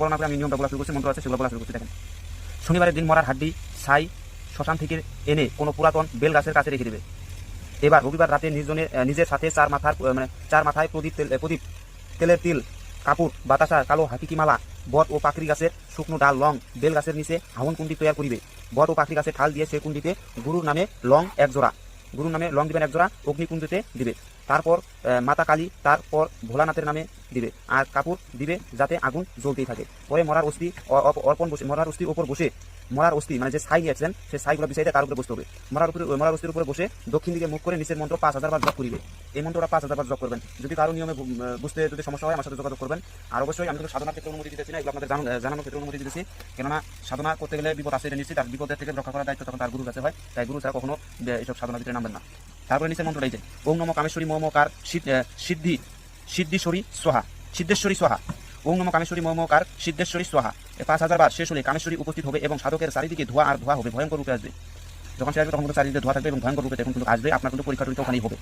বর্ণনা করে আমি নিয়মটা বলা শুরু করছি, মন্ত্র আছে, সেগুলো বলা শুরু করছি, দেখেন। শনিবারের দিন মরার হাড্ডি ছাই শ্মশান থেকে এনে কোনো পুরাতন বেল গাছের কাছে রেখে দেবে। এবার রবিবার রাতে নিজজনের নিজের সাথে চার মাথার মানে চার মাথায় প্রদীপ তেল প্রদীপ, তেলের তিল, কাপড়, বাতাসা, কালো হাকিকি মালা, বট ও পাখরি গাছের শুকনো ডাল, লং, বেল গাছের নিচে হাওন কুণ্ডি তৈরি করিবে। বট ও পাখরি গাছের ঠাল দিয়ে সে কুণ্ডিতে গুরুর নামে লং এক জোড়া। গুরুর নামে লং দিবেন এক জোড়া অগ্নিকুণ্ডতে দিবে। তারপর মাতা কালী, তারপর ভোলানাথের নামে দিবে। আর কাপড় দিবে যাতে আগুন জ্বলতেই থাকে। পরে মরার অস্থি অর্পণ বসে, মরার অস্থির ওপর বসে, মরার অস্থি মানে যে ছাই নিয়েছেন সেই ছাইগুলো বিছাইতে তার উপরে বসতে হবে। মরার উপরে, মরার অস্থির উপরে বসে দক্ষিণ দিকে মুখ করে নিচের মন্ত্র পাঁচ হাজার বার জপ করিবে। এই মন্ত্রটা পাঁচ হাজার জপ করবেন। যদি কারও নিয়মে বুঝতে যদি সমস্যা হয় আমার সাথে যোগাযোগ করবেন। আর অবশ্যই আমি কিন্তু সাধনার ক্ষেত্রে অনুমতি দিতেছি না, এগুলো আপনাদের জানানো- জানানোর ক্ষেত্রে অনুমতি দিতেছি। কেননা সাধনা করতে গেলে বিপদ আছে এটা নিশ্চিত, আর বিপদের থেকে রক্ষা করার দায়িত্ব তখন তার গুরুর কাছে হয়। তাই গুরু ছাড়া কখনো এইসব সাধনা ভিতরে নামবেন না। তারপরে নিচের মন্ত্রটা এই যে, ওম নম কামেশ্বরী মমকার সিদ্ধি, সিদ্ধেশ্বরী সোহা সিদ্ধেশ্বরী সোহা ওম নম কামেশ্বরী মমকার সিদ্ধেশ্বরী সোহা পাঁচ হাজার বার শেষ হলে কামেশ্বরী উপস্থিত হবে এবং সাধকের চারিদিকে ধোয়া আর ধোয়া হবে, ভয়ঙ্কর রূপে আসবে। যখন সে আসবে, তখন কিন্তু চারিদিকে ধোয়া থাকবে এবং ভয়ঙ্কর রূপে তখন কিন্তু আসবে। আপনার কিন্তু পরীক্ষা ওখানেই হবে।